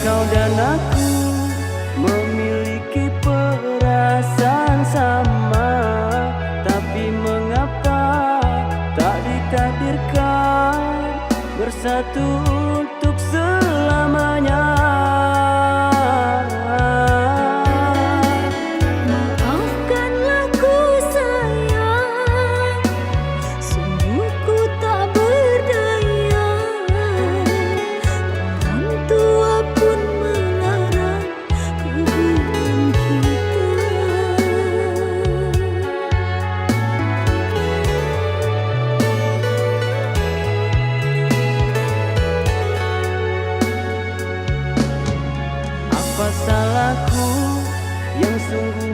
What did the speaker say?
kau dan aku memiliki perasaan sama. Tapi mengapa tak ditakdirkan bersatu? Salahku yang sungguh